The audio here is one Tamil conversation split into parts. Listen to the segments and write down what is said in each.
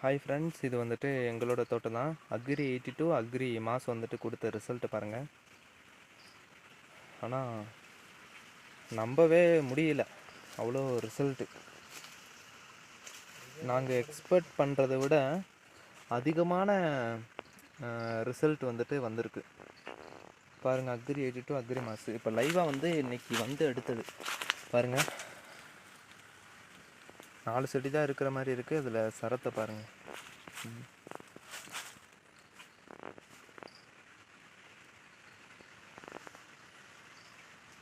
ஹாய் ஃப்ரெண்ட்ஸ் இது வந்துட்டு எங்களோட தோட்டம் தான். அக்ரி எயிட்டி டூ அக்ரி மாதம் வந்துட்டு கொடுத்த ரிசல்ட்டு பாருங்கள் ஆனால் நம்பவே முடியல. அவ்வளோ ரிசல்ட்டு நாங்கள் எக்ஸ்பெக்ட் பண்ணுறத விட அதிகமான ரிசல்ட் வந்துட்டு வந்திருக்கு. பாருங்கள் அக்ரி எயிட்டி டூ அக்ரி மாசு இப்போ லைவாக வந்து இன்றைக்கி வந்து எடுத்தது. பாருங்கள் நாலு செடி தான் இருக்கிற மாதிரி இருக்குது அதில் சரத்தை பாருங்கள்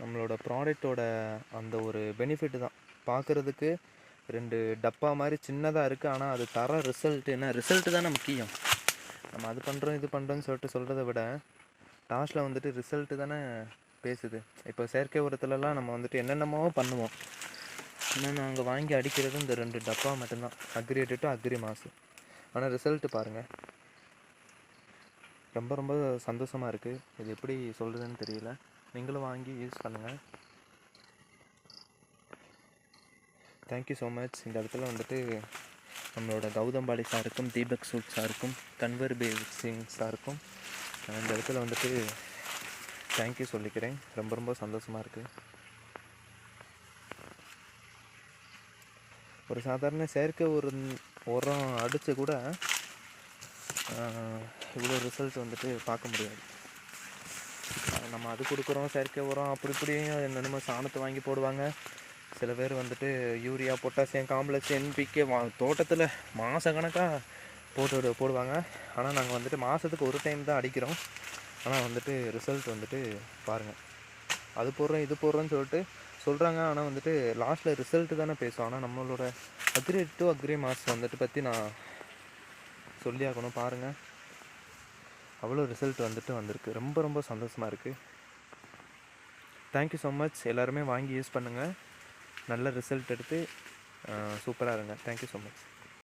நம்மளோட ப்ராடக்டோட அந்த ஒரு பெனிஃபிட் தான். பார்க்குறதுக்கு ரெண்டு டப்பா மாதிரி சின்னதாக இருக்குது ஆனால் அது தர ரிசல்ட் என்ன? ரிசல்ட்டு தானே முக்கியம். நம்ம அது பண்ணுறோம் இது பண்ணுறோன்னு சொல்லிட்டு சொல்கிறத விட லாஸ்ட்டில் வந்துட்டு ரிசல்ட்டு தானே பேசுது. இப்போ செயற்கை உரத்துலலாம் நம்ம வந்துட்டு என்னென்னமோ பண்ணுவோம். ஆனால் நாங்கள் வாங்கி அடிக்கிறது இந்த ரெண்டு டப்பா மட்டும்தான். அக்ரி டு அக்ரி மாசு ஆனால் ரிசல்ட்டு பாருங்கள் ரொம்ப ரொம்ப சந்தோஷமாக இருக்குது இது எப்படி சொல்கிறதுன்னு தெரியல. நீங்களும் வாங்கி யூஸ் பண்ணுங்கள் தேங்க்யூ ஸோ மச் இந்த இடத்துல வந்துட்டு நம்மளோட கௌதம்பாடி சாருக்கும் தீபக் சூட் சாருக்கும் கன்வர் பேவ் சிங் சாருக்கும் நான் இந்த இடத்துல வந்துட்டு தேங்க்யூ சொல்லிக்கிறேன். ரொம்ப ரொம்ப சந்தோஷமாக இருக்குது ஒரு சாதாரண செயற்கை ஒரு உரம் அடித்து கூட இவ்வளோ ரிசல்ட் வந்துட்டு பார்க்க முடியாது. நம்ம அது கொடுக்குறோம் செயற்கை உரம் அப்படி இப்படியும் என்னென்னமோ சாணத்தை வாங்கி போடுவாங்க. சில பேர் வந்துட்டு யூரியா பொட்டாசியம் காம்ப்ளெக்ஸ் என்பிகே வா தோட்டத்தில் மாதக்கணக்காக போட்டு போடுவாங்க. ஆனால் நாங்கள் வந்துட்டு மாதத்துக்கு ஒரு டைம் தான் அடிக்கிறோம். ஆனால் வந்துட்டு ரிசல்ட் வந்துட்டு பாருங்கள் அது போடுறோம் இது போடுறோன்னு சொல்லிட்டு சொல்கிறாங்க ஆனால் வந்துட்டு லாஸ்ட்டில் ரிசல்ட்டு தானே பேசும். ஆனால் நம்மளோட அக்ரி டு அக்ரி மார்க்ஸ் வந்துட்டு பற்றி நான் சொல்லி ஆகணும் பாருங்கள் அவ்வளோ ரிசல்ட் வந்துட்டு வந்திருக்கு. ரொம்ப ரொம்ப சந்தோஷமாக இருக்குது தேங்க்யூ ஸோ மச் எல்லாருமே வாங்கி யூஸ் பண்ணுங்கள் நல்ல ரிசல்ட் எடுத்து சூப்பராக இருங்க. Thank you so much